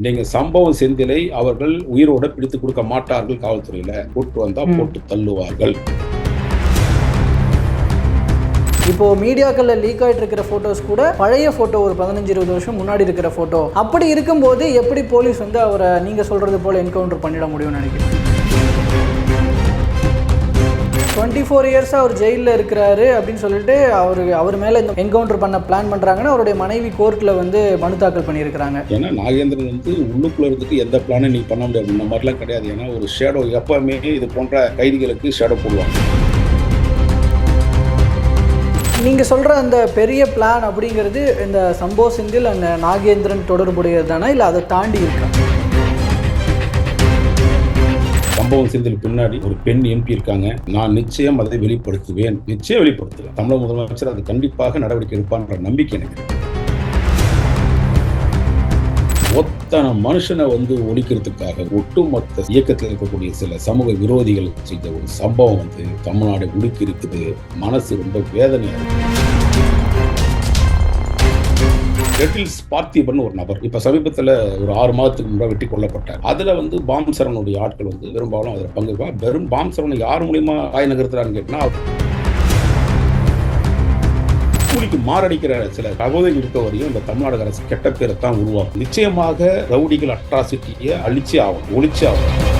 நீங்க சம்பவம் செந்திலை அவர்கள் உயிரோட பிடித்து கொடுக்க மாட்டார்கள் காவல்துறையில. கூட்டு வந்தா. போட்டு தள்ளுவார்கள். இப்போ மீடியாக்கள்ல லீக் ஆயிட்டு இருக்கிற போட்டோஸ் கூட பழைய போட்டோ ஒரு பதினஞ்சு இருபது வருஷம் முன்னாடி இருக்கிற போட்டோ அப்படி இருக்கும்போது எப்படி போலீஸ் வந்து அவரை நீங்க சொல்றது போல என்கவுண்டர் பண்ணிட முடியும்னு நினைக்கிறேன் டுவெண்ட்டி ஃபோர் இயர்ஸாக அவர் ஜெயிலில் இருக்கிறாரு அப்படின்னு சொல்லிட்டு அவர் அவர் மேலே இந்த என்கவுண்டர் பண்ண பிளான் பண்ணுறாங்கன்னு அவருடைய மனைவி கோர்ட்டில் வந்து மனு தாக்கல் பண்ணியிருக்கிறாங்க. ஏன்னா நாகேந்திரன் வந்து உள்ளுக்குள்ள இருந்துட்டு எந்த பிளானும் நீ பண்ண முடியாது. இந்த மாதிரிலாம் கிடையாது. ஏன்னா ஒரு ஷேடோ எப்பவுமே இது போன்ற கைதிகளுக்கு ஷேடோ போடுவாங்க. நீங்கள் சொல்கிற அந்த பெரிய பிளான் அப்படிங்கிறது இந்த சம்போ செந்தில் அந்த நாகேந்திரன் தொடர்புடையது தானே? இல்லை அதை தாண்டி இருக்கா? சம்பவம் செந்தில் பின்னாடி ஒரு பெண் எம்பி இருக்காங்க. நான் நிச்சயம் அதை வெளிப்படுத்துவேன். நிச்சயம் வெளிப்படுத்துவேன். தமிழக முதலமைச்சர் அது கண்டிப்பாக நடவடிக்கை எடுப்பான்ற நம்பிக்கை எனக்கு ஒத்தனை மனுஷனை வந்து ஒழிக்கிறதுக்காக ஒட்டுமொத்த இயக்கத்தில் இருக்கக்கூடிய சில சமூக விரோதிகள் செய்த ஒரு சம்பவம் வந்து தமிழ்நாடு உடுக்கி இருக்குது. மனசு ரொம்ப வேதனையாக இருக்கு. ரெட்டில்ஸ் பார்த்திபன் ஒரு நபர். இப்ப சமீபத்துல ஒரு ஆறு மாதத்துக்கு முன்னாடி வெட்டி கொல்லப்பட்டார். அதுல வந்து பாம் சரவணுடைய ஆட்கள் வந்து பெரும்பாலும் அதில் பங்குவா வெறும் பாம் சரணை யார் மூலியமா ஆய நகர்த்துறான்னு கேட்டா கூலிக்கு மாரடிக்கிற சில சகோதரிகள் இருக்க வரையும் இந்த தமிழ்நாடு அரசு கெட்ட பேரை தான் உருவாகும் நிச்சயமாக ரவுடிகள் அட்ராசிட்டியை அழிச்சே ஆகும் ஒழிச்சே ஆகும்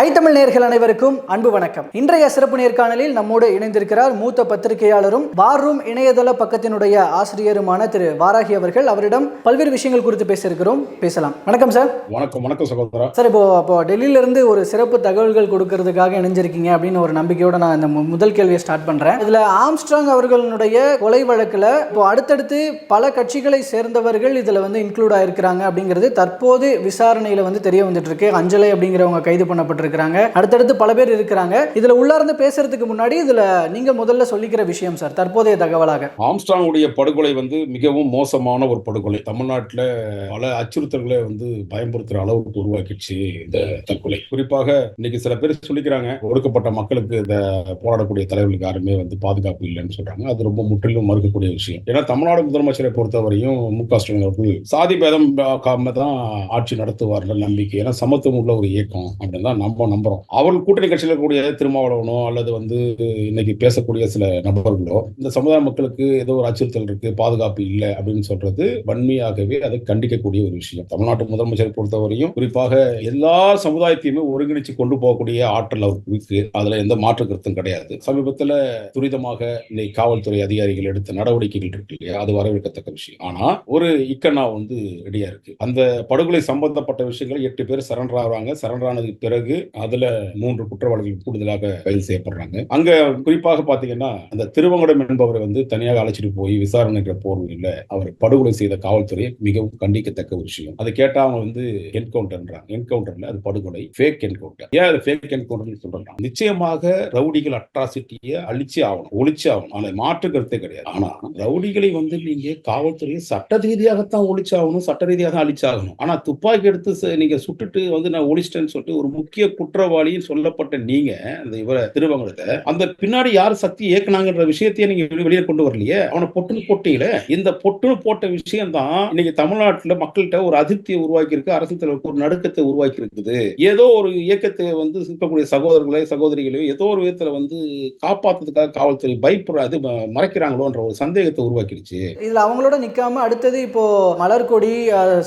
ஐத்தமிழ் நேர்கள் அனைவருக்கும் அன்பு வணக்கம். இன்றைய சிறப்பு நேர்காணலில் நம்மோடு இணைந்திருக்கிறார் மூத்த பத்திரிகையாளரும் வார் ரூம் இணையதள பக்கத்தினுடைய ஆசிரியருமான திரு வாராகி அவர்கள். அவரிடம் பல்வேறு விஷயங்கள் குறித்து பேச இருக்கிறோம் பேசலாம். வணக்கம் சார். வணக்கம் வணக்கம் சகோதரா. சார் இப்போ அப்போ டெல்லியில இருந்து ஒரு சிறப்பு தகவல்கள் கொடுக்கறதுக்காக இணைஞ்சிருக்கீங்க அப்படின்னு ஒரு நம்பிக்கையோட நான் இந்த முதல் கேள்வியை ஸ்டார்ட் பண்றேன். இதுல ஆம்ஸ்ட்ராங் அவர்களுடைய கொலை வழக்குல இப்போ அடுத்தடுத்து பல கட்சிகளை சேர்ந்தவர்கள் இதுல வந்து இன்க்ளூட் ஆயிருக்கிறாங்க அப்படிங்கிறது தற்போது விசாரணையில வந்து தெரிய வந்துட்டு இருக்கு. அஞ்சலை அப்படிங்கிறவங்க கைது இருக்கிறாங்க அடுத்தடுத்து பல பேர் இருக்கிறாங்க. இதுல உள்ளார்ந்து பேசுறதுக்கு முன்னாடி இதுல நீங்க முதல்ல சொல்லிக்கிற விஷயம் சார் தற்போதைய தகவலாக. ஆம்ஸ்டாங்குடைய படுகொலை வந்து மிகவும் மோசமான ஒரு படுகொலை. தமிழ்நாட்டில் பல அச்சுறுத்தல்களை வந்து பயன்படுத்துற அளவுக்கு உருவாக்கிடுச்சு இந்த தற்கொலை. குறிப்பாக இன்னைக்கு சில பேர் சொல்லிக்கிறாங்க ஒடுக்கப்பட்ட மக்களுக்கு இந்த போராடக்கூடிய தலைவர்களுக்கு யாருமே வந்து பாதுகாப்பு இல்லைன்னு சொல்றாங்க. அது ரொம்ப முற்றிலும் மறுக்கக்கூடிய விஷயம். ஏன்னா தமிழ்நாடு முதலமைச்சரை பொறுத்தவரையும் மு க ஸ்டாலின் அவர்கள் சாதி பேதம் காம தான் ஆட்சி நடத்துவார்கள் நம்பிக்கை. ஏன்னா சமத்துவம் உள்ள ஒரு இயக்கம் அப்படின்னு தான் நம்ம நம்புறோம். அவர்கள் கூட்டணி கட்சியில் இருக்கக்கூடிய திருமாவளவனோ அல்லது வந்து இன்னைக்கு பேசக்கூடிய சில நபர்களோ இந்த சமுதாய மக்களுக்கு ஏதோ ஒரு அச்சுறுத்தல் இருக்கு பாதுகாப்பு இல்லை அப்படின்னு சொல்றது வன்மையாகவே அதை கண்டிக்கக்கூடிய ஒரு விஷயம். தமிழ்நாட்டு முதலமைச்சர் பொறுத்தவரையும் குறிப்பாக எல்லா சமுதாயத்தையுமே ஒருங்கிணைச்சு கொண்டு போகக்கூடிய ஆற்றல் அவருக்கு இருக்கு. அதுல எந்த மாற்று கருத்தும் கிடையாது. சமீபத்துல துரிதமாக இன்னைக்கு காவல்துறை அதிகாரிகள் எடுத்த நடவடிக்கைகள் இருக்கு இல்லையா? அது வரவேற்கத்தக்க விஷயம். ஆனா ஒரு இக்கண்ணா வந்து ரெடியா இருக்கு. அந்த படுகொலை சம்பந்தப்பட்ட விஷயங்கள் எட்டு பேர் சரண்டர் ஆகுறாங்க. சரண்டர் ஆனதுக்கு பிறகு அதுல மூன்று குற்றவாளிகள் கூடுதலாக கைது செய்யப்படுறாங்க. அங்க குறிப்பாக பாத்தீங்கன்னா அந்த திருவங்கடம் என்பவரை வந்து தனியாக அழைச்சிட்டு போய் விசாரணைக்கிற போர்வையில் அவர் படுகொலை செய்த காவல்துறை மிகவும் கண்டிக்கத்தக்க ஒரு விஷயம். அதை கேட்டா அவங்க வந்து என்கவுண்டர்ன்றாங்க. என்கவுண்டர்ல அது படுகொலை ஃபேக் என்கவுண்டர் ஏன் அது ஃபேக் என்கவுண்டர்னு சொல்றாங்க நிச்சயமாக ரவுடிகள் அட்ராசிட்டியை அழிச்சு ஆகணும் ஒழிச்சு ஆகணும். ஆனா மாற்று கருத்தே கிடையாது. ஆனா ரவுடிகளை வந்து நீங்க காவல்துறையை சட்ட ரீதியாகத்தான் ஒழிச்சாகணும் சட்ட ரீதியாக தான் அழிச்சாகணும். ஆனா துப்பாக்கி எடுத்து நீங்க சுட்டுட்டு வந்து நான் ஒழிச்சிட்டேன்னு சொல்லிட்டு ஒரு முக்கிய குற்றவாளின்னு சொல்லப்பட்ட நீங்க அந்த இவர திருவங்கத்தை அந்த பின்னாடி யார் சக்தி இயக்குனாங்கன்ற விஷயத்தையே நீங்க வெளியே கொண்டு வரலையே? அவனை பொட்டுன்னு போட்டீங்கள? இந்த பொட்டுன்னு போட்ட விஷயம் தான் இன்னைக்கு தமிழ்நாட்டுல மக்கள்கிட்ட ஒரு அதிருப்தியை உருவாக்கி இருக்கு அரசு தலைவருக்கு ஒரு நடுக்கத்தை உருவாக்கி இருக்குது ஏதோ ஒரு இயக்கத்தை வந்து இருக்கக்கூடிய சகோதரர்களே சகோதரிகளையோ ஏதோ ஒரு விதத்துல வந்து காப்பாத்துறதுக்காக காவல்துறை பயப்படுற அது மறைக்கிறாங்களோன்ற ஒரு சந்தேகத்தை உருவாக்கிடுச்சு. இதுல அவங்களோட நிக்காம அடுத்தது இப்போ மலர்கொடி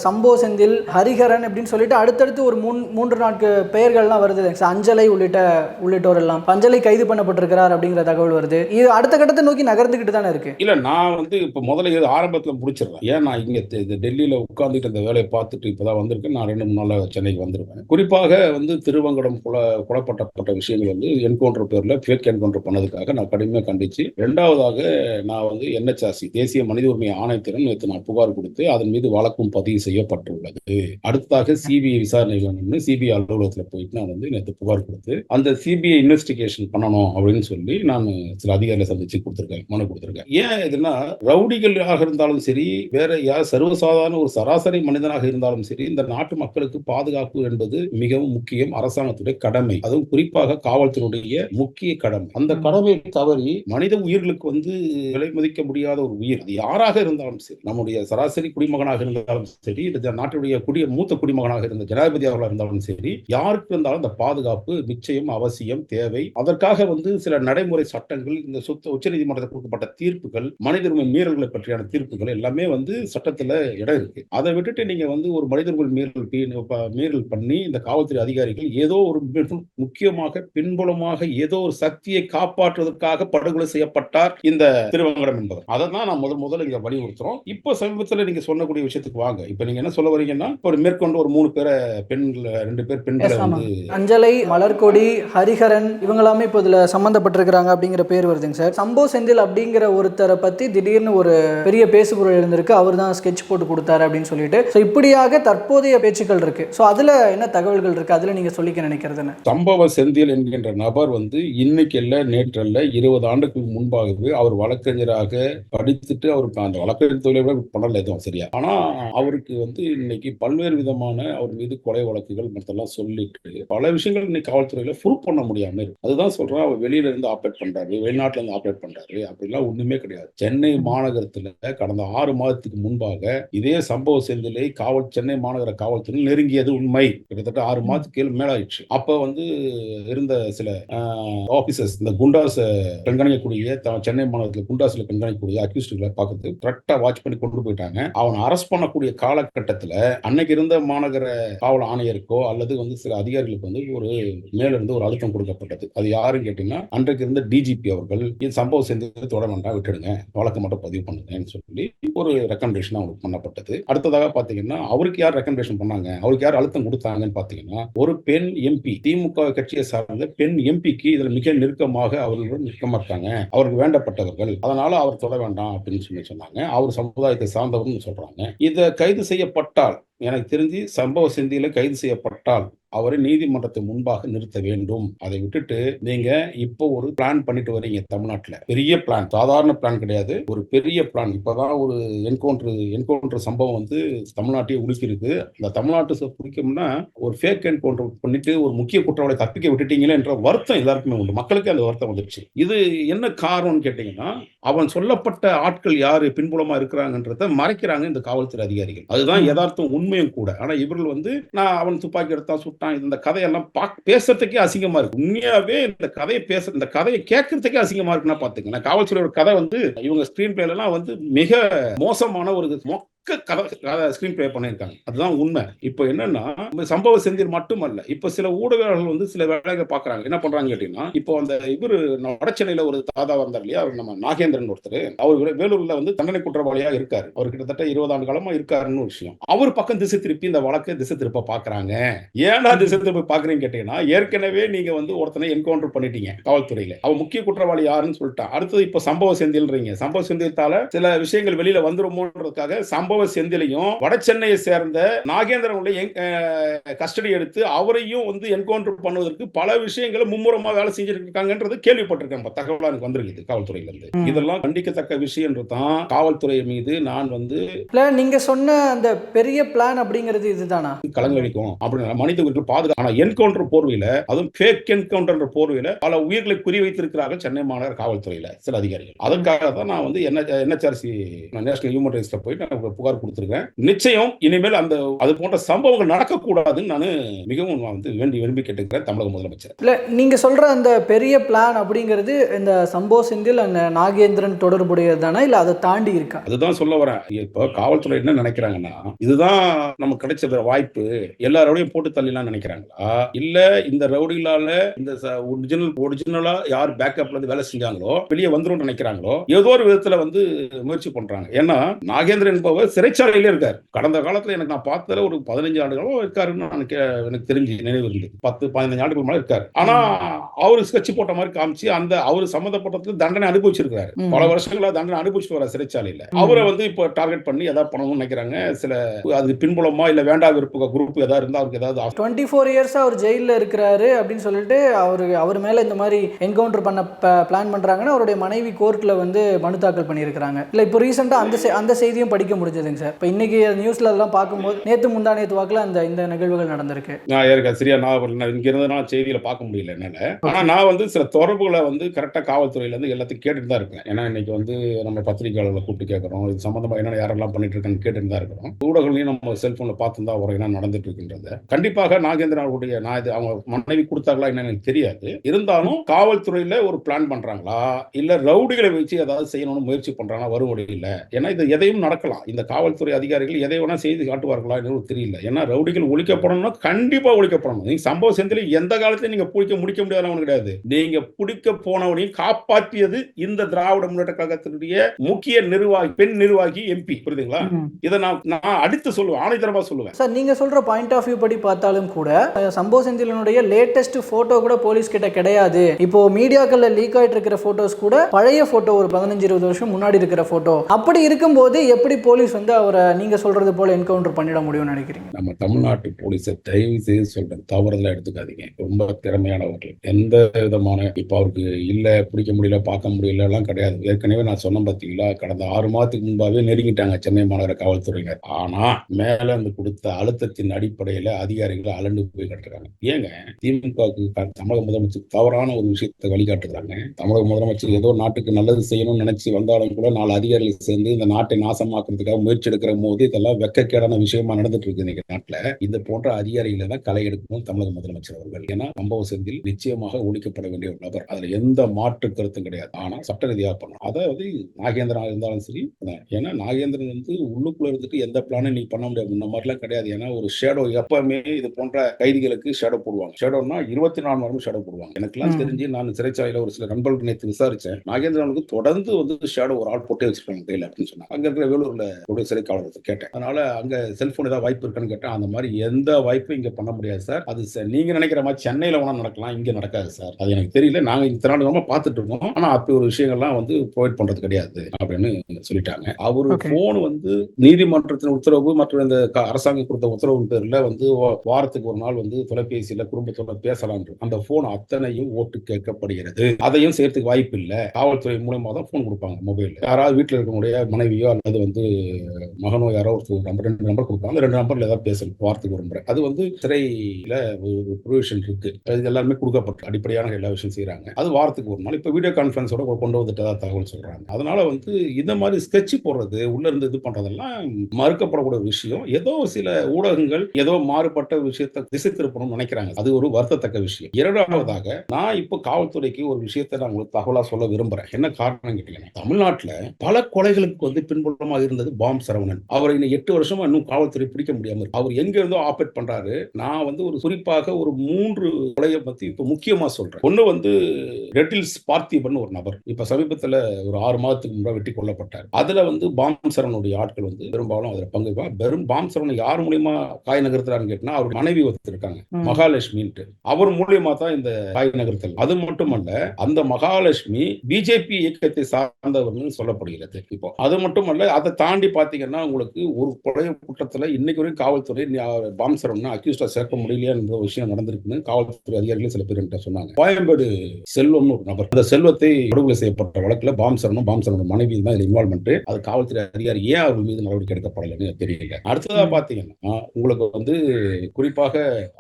சம்போ செந்தில் ஹரிஹரன் அப்படின்னு சொல்லிட்டு அடுத்தடுத்து ஒரு மூன்று நான்கு பெயர்கள்லாம் வருது. அஞ்சலை உள்ளிட்ட உள்ளிட்டோர் எல்லாம் அஞ்சலை கைது பண்ணப்பட்டிருக்கிறார் அப்படிங்கிற தகவல் வருது. இது அடுத்த கட்டத்தை நோக்கி நகர்ந்துகிட்டு தானே இருக்கு? இல்ல நான் வந்து இப்ப முதல்ல இது ஆரம்பத்துல முடிச்சிடுறேன் ஏன் நான் இங்க டெல்லியில உட்கார்ந்துட்டு இந்த வேலையை பார்த்துட்டு இப்பதான் வந்திருக்கேன். நான் ரெண்டு மூணு நாள் சென்னைக்கு வந்திருப்பேன் குறிப்பாக வந்து திருவங்கடம் குல குலப்பட்டப்பட்ட விஷயங்கள் வந்து என்கவுண்டர் பேர்ல ஃபேக் என்கவுண்டர் பண்ணதுக்காக நான் கடுமையா கண்டிச்சு. ரெண்டாவதாக நான் வந்து என்எச்ஆர்சி தேசிய மனித உரிமை ஆணையத்திடம் நேற்று நான் புகார் கொடுத்து அதன் மீது வழக்கும் பதிவு செய்யப்பட்டுள்ளது. அடுத்ததாக சிபிஐ விசாரணை வேணும்னு சிபிஐ அலுவலகத்துல போயிட்டு நான் வந்து நேற்று புகார் கொடுத்து அந்த சிபிஐ இன்வெஸ்டிகேஷன் பண்ணணும் அப்படின்னு சொல்லி நான் சில அதிகாரிகளை சந்திச்சு கொடுத்துருக்கேன் மனு கொடுத்துருக்கேன். ஏன் இதுன்னா ரவுடிகளாக இருந்தாலும் சரி வேற யார் சர்வசாதாரண ஒரு சராசரி மனிதனாக இருந்தாலும் சரி இந்த நாட்டு மக்களுக்கு பாதுகாப்பு என்பது மிகவும் முக்கியம் அரசாங்கத்துடைய கடமை. அதுவும் குறிப்பாக காவல்துறையுடைய முக்கிய கடமை. அந்த கடமையை தவறி மனித உயிர்களுக்கு வந்து விலை மதிக்க முடியாத ஒரு உயிர் அது யாராக இருந்தாலும் சரி நம்முடைய சராசரி குடிமகனாக இருந்தாலும் சரி இந்த நாட்டுடைய குடிய மூத்த குடிமகனாக இருந்த ஜனாதிபதி அவர்களாக இருந்தாலும் சரி யாருக்கு இருந்தாலும் இந்த பாதுகாப்பு நிச்சயம் அவசியம் தேவை. அதற்காக வந்து சில நடைமுறை சட்டங்கள் இந்த சுத்த உச்சநீதிமன்றத்தில் கொடுக்கப்பட்ட தீர்ப்புகள் மனித உரிமை மீறல்களை பற்றியான தீர்ப்புகள் எல்லாமே வந்து சட்டத்துல இடம் இருக்கு. அதை விட்டுட்டு நீங்க வந்து ஒரு மனித உரிமை மீறல் மீறல் பண்ணி இந்த காவல்துறை அதிகாரிகள் ஏதோ ஒரு மிக முக்கியமாக பின்புலமாக ஏதோ ஒரு சக்தியை காப்பாற்றுவதற்காக படுகொலை செய்யப்பட்டார் இந்த திருவங்கடம் என்பவர். அதை தான் நான் முதல் முதல்ல இங்க வலியுறுத்துறோம். இப்போ சமீபத்தில் நீங்க சொல்லக்கூடிய விஷயத்துக்கு வாங்க. இப்போ நீங்க என்ன சொல்ல வரீங்கன்னா ஒரு மேற்கொண்டு ஒரு மூணு பேரை பெண்கள் ரெண்டு பேர் பெண்களை. வந்து அஞ்சலை மலர்கொடி ஹரிஹரன் இவங்களாமே இப்போ இதில் சம்மந்தப்பட்டிருக்கிறாங்க அப்படிங்கிற பேர் வருதுங்க சார். சம்போ செந்தில் அப்படிங்கிற ஒருத்தரை பற்றி திடீர்னு ஒரு பெரிய பேசுபொருள் இருந்திருக்கு அவர் தான் ஸ்கெட்ச் போட்டு கொடுத்தாரு அப்படின்னு சொல்லிட்டு. ஸோ இப்படியாக தற்போதைய பேச்சுக்கள் இருக்கு. ஸோ அதில் என்ன தகவல்கள் இருக்கு? அதில் நீங்கள் சொல்லிக்க நினைக்கிறதுன்னு சம்பவ செந்தில் என்கின்ற நபர் வந்து இன்னைக்கு அல்ல நேற்றல்ல இருபது ஆண்டுக்கு முன்பாகவே அவர் வழக்கறிஞராக படித்துட்டு அவருக்கு அந்த வழக்கறிஞர் தொழிலை பண்ணல எதுவும் சரியா? ஆனா அவருக்கு வந்து இன்னைக்கு பல்வேறு விதமான அவர் மீது கொலை வழக்குகள் மற்றெல்லாம் சொல்லிட்டு பல விஷயங்கள் இன்னைக்கு காவல்துறையில ப்ரூவ் பண்ண முடியாம இருக்கு. அதுதான் சொல்றேன் அவர் வெளியில இருந்து ஆப்ரேட் பண்றாரு வெளிநாட்டுல இருந்து ஆப்ரேட் பண்றாரு அப்படிலாம் ஒண்ணுமே கிடையாது. சென்னை மாநகரத்துல கடந்த ஆறு மாதத்துக்கு முன்பாக இதே சம்பவ செந்திலை காவல் சென்னை மாநகர காவல்துறை நெருங்கியது உண்மை. கிட்டத்தட்ட ஆறு மாதத்துக்கு கீழ் மேலாயிடுச்சு. அப்ப வந்து இருந்த சில ஆபீசர்ஸ் இந்த குண்டாஸ் கண்காணிக்கக்கூடிய சென்னை மாநகரத்தில் குண்டாஸ்ல கண்காணிக்கக்கூடிய அக்யூஸ்டுகளை பார்க்கறது கரெக்டா வாட்ச் பண்ணி கொண்டு போயிட்டாங்க. அவன் அரெஸ்ட் பண்ணக்கூடிய காலகட்டத்துல அன்னைக்கு இருந்த மாநகர காவல் ஆணையருக்கோ அல்லது வந்து சில அவர்களுக்கு வந்து ஒரு மேலிருந்து ஒரு அழுத்தம் கொடுக்கப்பட்டது. அது யாருன்னு கேட்டீங்கன்னா அன்றைக்கு இருந்த டிஜிபி அவர்கள் இது சம்பவம் செஞ்சு தொட வேண்டாம் விட்டுடுங்க வழக்கு மட்டும் பதிவு பண்ணுங்கன்னு சொல்லி ஒரு ரெக்கமெண்டேஷன் அவருக்கு பண்ணப்பட்டது. அடுத்ததாக பாத்தீங்கன்னா அவருக்கு யார் ரெக்கமெண்டேஷன் பண்ணாங்க? அவருக்கு யார் அழுத்தம் கொடுத்தாங்கன்னு பாத்தீங்கன்னா ஒரு பெண் எம்பி திமுக கட்சியை சார்ந்த பெண் எம்பிக்கு இதுல மிக நெருக்கமாக அவர்களுடன் நெருக்கமா இருக்காங்க அவருக்கு வேண்டப்பட்டவர்கள். அதனால அவர் தொட வேண்டாம் அப்படின்னு சொல்லி சொன்னாங்க. அவர் சமுதாயத்தை சார்ந்தவர்னு சொல்றாங்க. இதை கைது செய்யப்பட்டால் எனக்கு தெரிஞ்சு சம்பவ சிந்தியில கைது செய்யப்பட்டால் அவரை நீதிமன்றத்தை முன்பாக நிறுத்த வேண்டும். அதை விட்டுட்டு நீங்க இப்போ ஒரு பிளான் பண்ணிட்டு வரீங்க தமிழ்நாட்டுல. பெரிய பிளான் சாதாரண பிளான் கிடையாது. ஒரு பெரிய பிளான் இப்பதான் ஒரு என்கவுண்டர் என்கவுண்டர் சம்பவம் வந்து தமிழ்நாட்டையே உலுக்கிருக்கு. இந்த தமிழ்நாட்டு பிடிக்கும்னா ஒரு ஃபேக் என்கவுண்டர் பண்ணிட்டு ஒரு முக்கிய குற்றவாளி தப்பிக்க விட்டுட்டீங்களே என்ற வருத்தம் எல்லாருக்குமே உண்டு. மக்களுக்கு அந்த வருத்தம் வந்துருச்சு. இது என்ன காரணம்னு கேட்டீங்கன்னா அவன் சொல்லப்பட்ட ஆட்கள் யாரு பின்புலமா இருக்கிறாங்கன்றத மறைக்கிறாங்க இந்த காவல்துறை அதிகாரிகள். அதுதான் யதார்த்தம் உண்மையும் கூட. ஆனா இவர்கள் வந்து நான் அவன் துப்பாக்கி எடுத்தான் சுட்டான் இந்த கதையெல்லாம் பா பேசுறதுக்கே அசிங்கமா இருக்கு. உண்மையாவே இந்த கதையை பேச இந்த கதையை கேட்கறதுக்கே அசிங்கமா இருக்குன்னா பாத்துங்க காவல்துறையோட கதை வந்து இவங்க ஸ்கிரீன் பிளேலாம் எல்லாம் வந்து மிக மோசமான ஒரு பக்க கதை ஸ்கிரீன் பிளே பண்ணியிருக்காங்க. அதுதான் உண்மை. இப்போ என்னன்னா இந்த சம்பவ செந்தில் மட்டுமல்ல இப்போ சில ஊடகங்கள் வந்து சில வேலைகளை பார்க்குறாங்க. என்ன பண்றாங்க கேட்டீங்கன்னா இப்போ அந்த இவரு நம்ம ஒரு தாதா வந்தார் இல்லையா? அவர் நம்ம நாகேந்திரன் ஒருத்தர். அவர் வேலூரில் வேலூர்ல வந்து தண்டனை குற்றவாளியாக இருக்காரு. அவர் கிட்டத்தட்ட இருபது ஆண்டு காலமா இருக்காருன்னு ஒரு விஷயம். அவர் பக்கம் திசை திருப்பி இந்த வழக்கை திசை திருப்ப பாக்குறாங்க ஏன்னா திசை திருப்பி பாக்குறீங்க கேட்டீங்கன்னா ஏற்கனவே நீங்க வந்து ஒருத்தனை என்கவுண்டர் பண்ணிட்டீங்க காவல்துறையில. அவன் முக்கிய குற்றவாளி யாருன்னு சொல்லிட்டான் அடுத்தது இப்போ சம்பவ செந்தில்றீங்க சம்பவ செந்தில்தால சில விஷயங்கள் வெளியில வந்துருமோன்றதுக்காக சம்பவ செந்திலையும் வட சென்னையை சேர்ந்த நாகேந்திரனுடைய கஸ்டடி எடுத்து அவரையும் வந்து என்கவுண்டர் பண்ணுவதற்கு பல விஷயங்களை மும்முரமா வேலை செஞ்சுட்டு இருக்காங்கன்றது கேள்விப்பட்டிருக்கேன் தகவலா எனக்கு வந்திருக்கு காவல்துறையில இருந்து. இதெல்லாம் கண்டிக்கத்தக்க விஷயம்ன்றது தான் காவல்துறை மீது நான் வந்து நீங்கள் சொன்ன அந்த பெரிய பிளான் அப்படிங்கிறது இதுதானா? கலங்கடிக்கும் அப்படின்னு மனித உயிர்கள் பாதுகா ஆனா என்கவுண்டர் போர்வையில அதுவும் ஃபேக் என்கவுண்டர் போர்வையில பல உயிர்களை குறிவைத்திருக்கிறார்கள் சென்னை மாநகர காவல்துறையில சில அதிகாரிகள். அதற்காக தான் நான் வந்து என்ன என்ஹெச்ஆர்சி நேஷனல் ஹியூமன் ரைட்ஸ்ல போய் நான் புகார் கொடுத்திருக்கேன். நிச்சயம் இனிமேல் அந்த அது போன்ற சம்பவங்கள் நடக்கக்கூடாதுன்னு நான் மிகவும் நான் வந்து வேண்டி விரும்பி கேட்டுக்கிறேன் தமிழக முதலமைச்சர். இல்லை நீங்கள் சொல்கிற அந்த பெரிய பிளான் அப்படிங்கிறது இந்த சம்போ செந்தில் அந்த நாகேந்திரன் தொடர்புடையது தானே இல்லை அதை தாண்டி இருக்கா? அதுதான் சொல்ல வரேன். இப்போ காவல்துறை என்ன நினைக்கிறாங்கன்னா இதுதான் நமக்கு கிடைச்ச வாய்ப்பு. எல்லா ரவுடியும் போட்டு தள்ளிலாம் நினைக்கிறாங்களா? இல்ல இந்த ரவுடிகளால இந்த ஒரிஜினல் ஒரிஜினலா யார் பேக்கப்ல இருந்து வேலை செஞ்சாங்களோ வெளியே வந்துரும் நினைக்கிறாங்களோ ஏதோ ஒரு விதத்துல வந்து முயற்சி பண்றாங்க. ஏன்னா நாகேந்திரன் என்பவர் சிறைச்சாலையிலே இருக்காரு. கடந்த காலத்துல எனக்கு நான் பார்த்ததுல ஒரு பதினஞ்சு ஆண்டுகளும் இருக்காருன்னு எனக்கு எனக்கு தெரிஞ்சு நினைவு இருந்து. பத்து பதினஞ்சு ஆண்டுகள் மேல இருக்காரு. ஆனா அவரு ஸ்கெட்ச் போட்ட மாதிரி காமிச்சு அந்த அவரு சம்மந்தப்பட்டதுக்கு தண்டனை அனுபவிச்சிருக்காரு. பல வருஷங்களா தண்டனை அனுபவிச்சுட்டு வர சிறைச்சாலையில. அவரை வந்து இப்போ டார்கெட் பண்ணி ஏதாவது பண்ணணும்னு நினைக்கிறாங்க. சில அது பின்புலமா இல்ல வேண்டா விருப்ப குரூப் ஏதாவது இருந்தா அவருக்கு ஏதாவது டுவெண்ட்டி ஃபோர் இயர்ஸாக அவர் ஜெயிலில் இருக்கிறாரு அப்படின்னு சொல்லிட்டு அவர் அவர் மேலே இந்த மாதிரி என்கவுண்டர் பண்ண பிளான் பண்ணுறாங்கன்னு அவருடைய மனைவி கோர்ட்டில் வந்து மனு தாக்கல் பண்ணியிருக்கிறாங்க. இல்லை இப்போ ரீசெண்டாக அந்த அந்த செய்தியும் படிக்க முடிஞ்சதுங்க சார். இப்போ இன்னைக்கு நியூஸில் அதெல்லாம் பார்க்கும்போது நேற்று முந்தா நேற்று வாக்கில் அந்த இந்த நிகழ்வுகள் நடந்திருக்கு. நான் எனக்கு சரியா நான் இங்க இருந்ததுனால செய்தியில பார்க்க முடியல என்னால. ஆனா நான் வந்து சில தொடர்புகளை வந்து கரெக்டா காவல்துறையில இருந்து எல்லாத்தையும் கேட்டுட்டு தான் இருக்கேன். ஏன்னா இன்னைக்கு வந்து நம்ம பத்திரிகையாளர்களை கூப்பிட்டு கேட்கறோம். இது சம்பந்தமா என்ன யாரெல்லாம் பண்ணிட்டு இருக்கான்னு கேட்டுட்டு தான் இருக்கிறோம். ஊடகங்களையும் நம்ம செல்போன்ல பார்த்து தான் வரும் என்ன நடந்துட்டு இருக்குன்றத. கண்டிப்பாக நாகேந்திரன் அவருடைய நான் இது அவங்க மனைவி கொடுத்தாங்களா என்னன்னு எனக்கு தெரியாது. இருந்தாலும் காவல்துறையில ஒரு பிளான் பண்றாங்களா? இல்ல ரவுடிகளை வச்சு ஏதாவது செய்யணும்னு முயற்சி பண்றாங்களா? வரும் வழியில் ஏன்னா இது எதையும் நடக்கலாம். இந்த காவல்துறை அதிகாரிகள் எதை வேணா செய்து காட்டுவார்களா என்று தெரியல. ஏன்னா ரவுடிகள் ஒழிக்கப்படணும்னா கண்டிப்பா ஒழிக்கப்படணும். நீங்க சம்பவ செந்தில் எந்த காலத்திலும் நீங்க பிடிக்க முடிக்க முடியாதவங்க கிடையாது. நீங்க பிடிக்க போனவனையும் காப்பாற்றியது இந்த திராவிட முன்னேற்ற கழகத்தினுடைய முக்கிய நிர்வாகி பெண் நிர்வாகி எம்பி புரியுதுங்களா? இதை நான் நான் அடித்து சொல்லுவேன் ஆணைத்தரமா சொல்லுவேன். சார் நீங்கள் சொல்கிற பாயிண்ட் ஆஃப் வியூ படி பார்த்தாலும் கூட சம்பவ செந்திலனுடைய லேட்டஸ்ட் ஃபோட்டோ கூட போலீஸ் கிட்ட கிடையாது. இப்போ மீடியாக்களில் லீக் ஆயிட்டு இருக்கிற ஃபோட்டோஸ் கூட பழைய ஃபோட்டோ ஒரு பதினஞ்சு இருபது வருஷம் முன்னாடி இருக்கிற ஃபோட்டோ அப்படி இருக்கும்போது எப்படி போலீஸ் வந்து அவரை நீங்கள் சொல்கிறது போல என்கவுண்டர் பண்ணிட முடியும்னு நினைக்கிறீங்க? நம்ம தமிழ்நாட்டு போலீஸை தயவு செய்து சொல்றேன். தவறுதலா எடுத்துக்காதீங்க. ரொம்ப திறமையானவர்கள். எந்த விதமான இப்ப அவருக்கு இல்ல பிடிக்க முடியல பார்க்க முடியல எல்லாம் கிடையாது. ஏற்கனவே நான் சொன்னேன் பாத்தீங்களா? கடந்த ஆறு மாதத்துக்கு முன்பாவே நெருங்கிட்டாங்க சென்னை மாநகர காவல்துறையினர். ஆனா மேல இருந்து கொடுத்த அழுத்தத்தின் அடிப்படையில அதிகாரிகள் அலண்டு போய் கட்டுறாங்க ஏங்க திமுகவுக்கு தமிழக முதலமைச்சர் தவறான ஒரு விஷயத்தை வழிகாட்டுறாங்க. தமிழக முதலமைச்சர் ஏதோ நாட்டுக்கு நல்லது செய்யணும்னு நினைச்சு வந்தாலும் கூட நாலு அதிகாரிகள் சேர்ந்து இந்த நாட்டை நாசமாக்குறதுக்காக முயற்சி எடுக்கிற போது இதெல்லாம் வெக்கக்கேடான விஷயமா நடந்துட்டு இருக்கு இன்னைக்கு நாட்டுல. இந்த போன்ற அதிகாரிகளை தான் களை எடுக்கணும் தமிழக முதலமைச்சர் அவர்கள். ஏன்னா சம்பவ செந்தில் நிச்சயமாக ஒழிக்கப்பட வேண்டிய ஒரு நபர். அதுல எந்த மாற்று கருத்தும் கிடையாது. ஆனா சட்ட ரீதியாக பண்ணணும். அதாவது நாகேந்திரனா இருந்தாலும் சரி. ஏன்னா நாகேந்திரன் வந்து உள்ளுக்குள்ள இருந்துட்டு எந்த பிளானும் நீ பண்ண முடியாது. இந்த மாதிரிலாம் கிடையாது. ஏன்னா ஒரு ஷேடோ எப்பவுமே இது போன்ற கைதிகளுக்கு ஷேடோ போடுவாங்க. ஷேடோனா இருபத்தி நாலு மணி நேரம் ஷேடோ போடுவாங்க. எனக்கெல்லாம் ம். தெரிஞ்சு நான் சிறைச்சாலையில ஒரு சில நண்பர்கள் நேற்று விசாரிச்சேன். நாகேந்திரனுக்கு தொடர்ந்து வந்து ஷேடோ ஒரு ஆள் போட்டே வச்சிருக்காங்க கையில அப்படின்னு சொன்னாங்க. அங்க இருக்கிற வேலூர்ல ஒரு சிறை காவலத்தை கேட்டேன். அதனால அங்க செல்போன் ஏதாவது வாய்ப்பு இருக்கான்னு கேட்டேன். அந்த மாதிரி எந்த வாய்ப்பும் இங்க பண்ண முடியாது சார். அது நீங்க நினைக்கிற மாதிரி சென்னையில வேணா நடக்கலாம் இங்க நடக்காது சார். அது எனக்கு தெரியல. நாங்க இத்தனை நாள் பார்த்துட்டு இருக்கோம் ஆனா அப்படி ஒரு விஷயங்கள்லாம் வந்து ப்ரொவைட் பண்றது கிடையாது அப்படின்னு சொல்லிட்டாங்க. அவரு. போன் வந்து நீதிமன்றத்தின் உத்தரவு மற்றும் இந்த அரசாங்கம் கொடுத்த உத்தரவு பேர்ல வந்து வாரத்துக்கு ஒரு நாள் வந்து தொலைபேசியில குடும்பத்தோட பேசலாம் அந்த போன் அத்தனையும் ஓட்டு கேட்கப்படுகிறது. அதையும் செய்யறதுக்கு வாய்ப்பு இல்ல. காவல்துறை மூலமா தான் போன் கொடுப்பாங்க மொபைல் யாராவது வீட்டுல இருக்கக்கூடிய மனைவியோ அல்லது வந்து மகனோ யாரோ ஒரு நம்பர் ரெண்டு நம்பர் கொடுப்பாங்க. அந்த ரெண்டு நம்பர்ல ஏதாவது பேசணும் வார்த்தைக்கு ஒரு முறை. அது வந்து திரையில ஒரு ப்ரொவிஷன் இருக்கு. இது எல்லாருமே கொடுக்கப்பட்ட அடிப்படையான எல்லா விஷயம் செய்யறாங்க அது வாரத்துக்கு ஒரு நாள். இப்ப வீடியோ கான்ஃபரன்ஸோட கொண்டு வந்துட்டதா தகவல் சொல்றாங்க. அதனால வந்து இந்த மாதிரி ஸ்கெட்ச் போடுறது உள்ள இருந்து இது பண்றதெல்லாம் மறுக்கப்படக்கூடிய விஷயம். ஏதோ சில ஊடகங்கள் ஏதோ மாறுபட்ட விஷயத்தை திசை திருப்பணும்னு நினைக்கிறாங்க. அது ஒரு வருத்தத்தக்க விஷயம். இரண்டாவதாக நான் இப்போ காவல்துறைக்கு ஒரு விஷயத்தை நான் உங்களுக்கு தகவலா சொல்ல விரும்புறேன். என்ன காரணம் கேட்டீங்கன்னா தமிழ்நாட்டுல பல கொலைகளுக்கு வந்து பின்புலமாக இருந்தது பாம் சரவணன். அவரை இன்னும் எட்டு வருஷமா இன்னும் காவல்துறை பிடிக்க முடியாம இருக்கு. அவர் எங்க இருந்தோ ஆபரேட் பண்றாரு. நான் வந்து ஒரு குறிப்பாக ஒரு மூன்று கொலையை பத்தி இப்ப முக்கியமா சொல்றேன். ஒண்ணு வந்து ரெட்டில்ஸ் பார்த்திபன் ஒரு நபர். இப்ப சமீபத்துல ஒரு ஆறு மாதத்துக்கு முன்னாடி வெட்டி கொல்லப்பட்டார். அதுல வந்து பாம் சரவனுடைய ஆட்கள் வந்து பெரும்பாலும் அதுல பங்கு வெறும் பாம் சரவணன் யார் மூலியமா காய் நகர்த்துறாருன்னு கேட்டா அவருடைய மனைவி ஒருத்தர் இருக்காங்க. ம். மகாலட்சுமின்ட்டு. அவர் மூலியமா தான் இந்த காய் நகர்த்தல். அது மட்டுமல்ல அந்த மகாலட்சுமி பிஜேபி இயக்கத்தை சார்ந்தவர்னு சொல்லப்படுகிறது. இப்போ அது மட்டுமல்ல அதை தாண்டி பாத்தீங்கன்னா உங்களுக்கு ஒரு கொலை குற்றத்துல இன்னைக்கு வரைக்கும் காவல்துறை பாம்சரம்னா அக்யூஸ்டா சேர்க்க முடியலையான்ற ஒரு விஷயம் நடந்திருக்குன்னு காவல்துறை அதிகாரிகள் சில பேர் என்கிட்ட சொன்னாங்க. கோயம்பேடு செல்வம்னு ஒரு நபர் அந்த செல்வத்தை படுகொலை செய்யப்பட்ட வழக்குல பாம்சரனும் பாம்சரனோட மனைவி தான் இதுல இன்வால்மெண்ட் அது காவல்துறை அதிகாரி ஏன் அவர்கள் மீது நடவடிக்கை எடுக்கப்படலைன்னு தெரியல. அடுத்ததா பாத்தீங்கன்னா உங்களுக்கு வந்து குறிப்பாக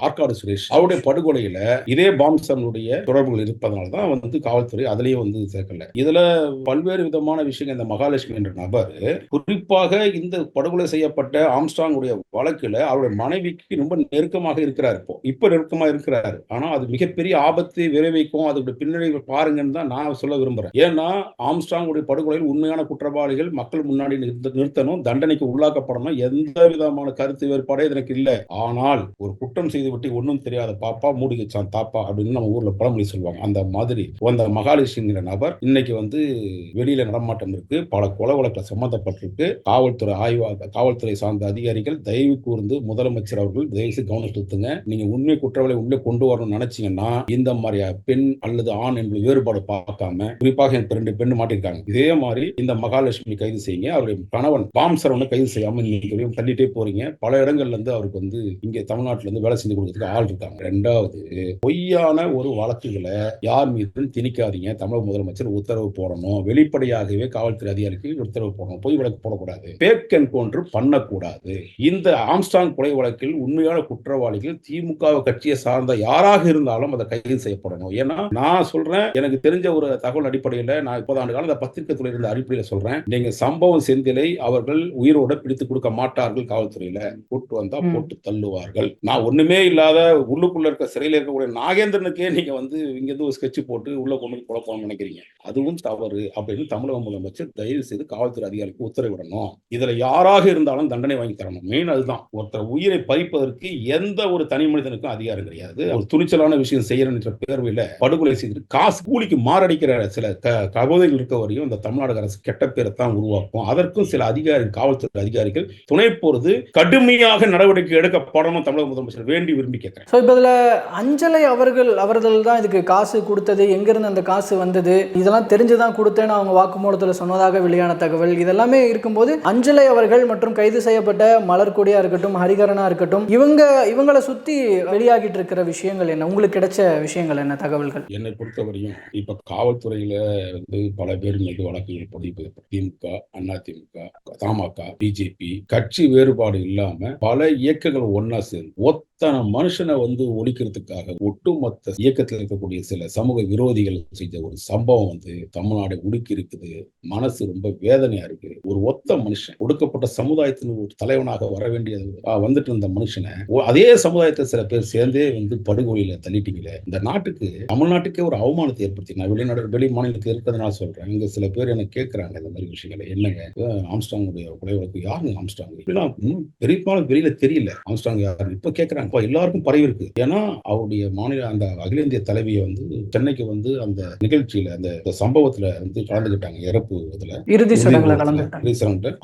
ஆற்காடு சுரேஷ் அவருடைய படுகொலையில இதே பாம்சனுடைய தொடர்புகள் இருப்பதனால தான் வந்து காவல்துறை அதுலயே வந்து சேர்க்கல. இதுல பல்வேறு விதமான விஷயங்கள் இந்த மகாலட்சுமி என்ற நபர் குறிப்பாக இந்த படுகொலை செய்யப்பட்ட ஆம்ஸ்டாங்குடைய வழக்கில் அவருடைய மனைவிக்கு ரொம்ப நெருக்கமாக இருக்கிறார் இப்போ. இப்போ நெருக்கமாக இருக்கிறார். ஆனால் அது மிகப்பெரிய ஆபத்தை விளைவிக்கும். அதோட பின்னணிகள் பாருங்கன்னு தான் நான் சொல்ல விரும்புகிறேன் ஏன்னா ஆம்ஸ்டாங்குடைய படுகொலையில் உண்மையான குற்றவாளிகள் மக்கள் முன்னாடி நிறுத்தணும் தண்டனைக்கு உள்ளாக்கப்படணும். எந்த விதமான கருத்து வேறுபாடே எனக்கு இல்லை. ஆனால் ஒரு குற்றம் செய்து விட்டு ஒன்றும் தெரியாத பாப்பா மூடி தாப்பா அப்படின்னு நம்ம ஊர்ல பழமொழி சொல்லுவாங்க. அந்த மாதிரி அந்த மகாலிஷிங்கிற நபர் இன்னைக்கு வந்து வெளியில நடமாட்டம் இருக்கு. பல கொலை வழக்கில் சம்மந்தப்பட்டிருக்கு. காவல் காவல்துறை ஆய்வாக காவல்துறை சார்ந்த அதிகாரிகள் தயவு கூர்ந்து முதலமைச்சர் அவர்கள் தயவு செய்து கவனம் செலுத்துங்க. நீங்க உண்மை குற்றவாளி உள்ளே கொண்டு வரணும்னு நினைச்சீங்கன்னா இந்த மாதிரி பெண் அல்லது ஆண் என்பது வேறுபாடு பார்க்காம குறிப்பாக எனக்கு ரெண்டு பெண் மாட்டிருக்காங்க. இதே மாதிரி இந்த மகாலட்சுமி கைது செய்யுங்க. அவருடைய கணவன் பாம்சரவனை கைது செய்யாம நீங்க தள்ளிட்டே போறீங்க. பல இடங்கள்ல இருந்து அவருக்கு வந்து இங்க தமிழ்நாட்டுல இருந்து வேலை செஞ்சு கொடுக்கறதுக்கு ஆள் இருக்காங்க. ரெண்டாவது பொய்யான ஒரு வழக்குகளை யார் மீதும் திணிக்காதீங்க. தமிழக முதலமைச்சர் உத்தரவு போடணும். வெளிப்படையாகவே காவல்துறை அதிகாரிக்கு உத்தரவு போடணும். பொய் வழக்கு போடக்கூடாது. பேக் என்கவுண்டர் பண்ணக்கூடாது. இந்த ஆம்ஸ்டாங் கொலை வழக்கில் உண்மையான குற்றவாளிகள் திமுக கட்சியை சார்ந்த யாராக இருந்தாலும் அதை கைது செய்யப்படணும். ஏன்னா நான் சொல்றேன் எனக்கு தெரிஞ்ச ஒரு தகவல் அடிப்படையில் நான் இப்போது ஆண்டு காலம் பத்திரிகை துறை இருந்த அடிப்படையில் சொல்றேன். நீங்க சம்பவம் செந்திலை அவர்கள் உயிரோட பிடித்து கொடுக்க மாட்டார்கள் காவல்துறையில. கூட்டு வந்தா. போட்டு தள்ளுவார்கள். நான் ஒண்ணுமே இல்லாத உள்ளுக்குள்ள இருக்க சிறையில் இருக்கக்கூடிய நாகேந்திரனுக்கே நீங்க வந்து இங்க இருந்து ஒரு ஸ்கெட்ச் போட்டு உள்ள கொண்டு குழப்பம்னு நினைக்கிறீங்க. அதுவும் தவறு அப்படின்னு தமிழக முதலமைச்சர் தயவு செய்து காவல்துறை அதிகாரிக்கு உத்தரவிடணும். இதுல யாராக இருந்தாலும் தண்டனை வாங்கி தரணும். மெயின் அதுதான். ஒருத்தர் உயிரை பறிப்பதற்கு எந்த ஒரு தனி மனிதனுக்கும் அதிகாரம் கிடையாது. ஒரு துணிச்சலான விஷயம் செய்யறன்ற பேர்வையில படுகொலை செய்து காசு கூலிக்கு மாரடிக்கிற சில க கபோதைகள் இருக்க வரையும் இந்த தமிழ்நாடு அரசு கெட்ட பேரை தான் உருவாக்கும். அதற்கும் சில அதிகாரி காவல்துறை அதிகாரிகள் துணை போறது கடுமையாக நடவடிக்கை எடுக்கப்படணும் தமிழக முதலமைச்சர். வேண்டி விரும்பி கேட்கிறேன். ஸோ இப்போ இதில் அஞ்சலை அவர்கள் அவர்கள் தான் இதுக்கு காசு கொடுத்தது. எங்கிருந்து அந்த காசு வந்தது? இதெல்லாம் தெரிஞ்சுதான் கொடுத்தேன்னு அவங்க வாக்குமூலத்தில் சொன்னதாக வெளியான தகவல். இதெல்லாமே இருக்கும்போது அஞ்சலை அவர்கள் மற்றும் கைது செய்யப்பட்ட மலர்கொடியா இருக்கட்டும் ஹரிகரனா இருக்கட்டும் இவங்க இவங்களை சுற்றி வெளியாகிட்டு இருக்கிற விஷயங்கள் என்ன? உங்களுக்கு கிடைச்ச விஷயங்கள் என்ன? தகவல்கள். என்னை பொறுத்தவரையும் இப்ப காவல்துறையில வந்து பல பேர் மீது வழக்குகள் பதிவு திமுக அதிமுக தமாக பிஜேபி கட்சி வேறுபாடு இல்லாம பல இயக்கங்கள் ஒன்னா சேர்ந்து ஒத்தனை மனுஷனை வந்து ஒழிக்கிறதுக்காக ஒட்டுமொத்த இயக்கத்தில் இருக்கக்கூடிய சில சமூக விரோதிகள் செஞ்ச ஒரு சம்பவம் வந்து தமிழ்நாடு உடுக்கி இருக்குது. மனசு ரொம்ப வேதனையா இருக்கு. ஒரு ஒத்த மனுஷன் ஒடுக்கப்பட்ட சமுதாயத்தின் ஒரு தலைவனாக வர வேண்டியது வந்துட்டு இருந்த மனுஷனை அதே சமுதாயத்தை சில பேர் சேர்ந்தே வந்து படுகொலையில தள்ளிட்டீங்களே. இந்த நாட்டுக்கு தமிழ்நாட்டுக்கே ஒரு அவமானத்தை ஏற்படுத்தி நான் வெளிநாடு வெளி மாநிலத்தில் இருக்கிறதுனால சொல்றேன். இங்க சில பேர் எனக்கு கேட்கறாங்க இந்த மாதிரி விஷயங்களை. என்னங்க? ஆம்ஸ்டாங்குடைய கொலை வழக்கு யாருங்க ஆம்ஸ்டாங் இப்படிலாம் இன்னும் பெரியப்பாலும் வெளியில தெரியல. ஆம்ஸ்டாங் யாரு? இப்ப கேட்கறாங்க இப்ப எல்லாருக்கும் பரவி இருக்கு. ஏன்னா அவருடைய மாநில அந்த அகில இந்திய தலைவியை வந்து சென்னைக்கு வந்து அந்த நிகழ்ச்சியில அந்த சம்பவத்துல வந்து கலந்துக்கிட்டாங்க இறப்பு இதுல. இறுதி சடங்குல.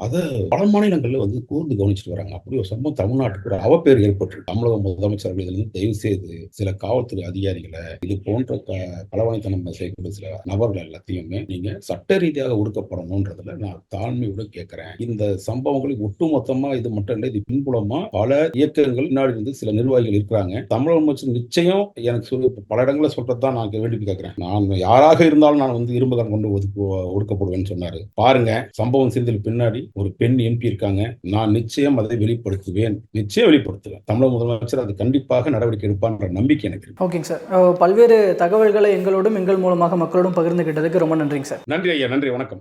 அதை பல மாநிலங்களில் வந்து கூர்ந்து கவனிச்சுட்டு வராங்க. அப்படி ஒரு சம்பவம் தமிழ்நாட்டுக்கு ஒரு அவப்பேர் ஏற்பட்டு தமிழக முதலமைச்சர்கள் இதுல தயவு செய்து சில காவல்துறை அதிகாரிகளை இது போன்ற க களவாணித்தனம் செய்யக்கூடிய சில நபர்கள் எல்லாத்தையுமே நீங்க சட்ட ரீதியாக ஒடுக்கப்படணும்ன்றதுல நான் தாழ்மையோட கேட்கிறேன். இந்த சம்பவங்களை ஒட்டுமொத்தமா இது மட்டும் இல்லை இது பின்புலமா பல இயக்கங்கள் முன்னாடி இருந்து சில நிர்வாகிகள் இருக்கிறாங்க. தமிழக அமைச்சர் நிச்சயம் எனக்கு சொல்லி பல இடங்களில் சொல்றதுதான் நான் வேண்டி கேட்கிறேன். நான் யாராக இருந்தாலும் நான் வந்து இரும்பு கொண்டு ஒதுக்கு ஒடுக்கப்படுவேன்னு சொன்னாரு. பாருங்க சம்பவம் செந்தில் பின்னாடி ஒரு பெண் எம்பி இருக்காங்க நான் நிச்சயம் அதை வெளிப்படுத்துவேன். நிச்சயம் வெளிப்படுத்துவேன். தமிழக முதலமைச்சர் அது கண்டிப்பாக நடவடிக்கை எடுப்பான்ற நம்பிக்கை எனக்கு. ஓகேங்க சார். பல்வேறு தகவல்களை எங்களோடும் எங்கள் மூலமாக மக்களோடும் பகிர்ந்துகிட்டதுக்கு ரொம்ப நன்றிங்க சார். நன்றி ஐயா நன்றி வணக்கம்.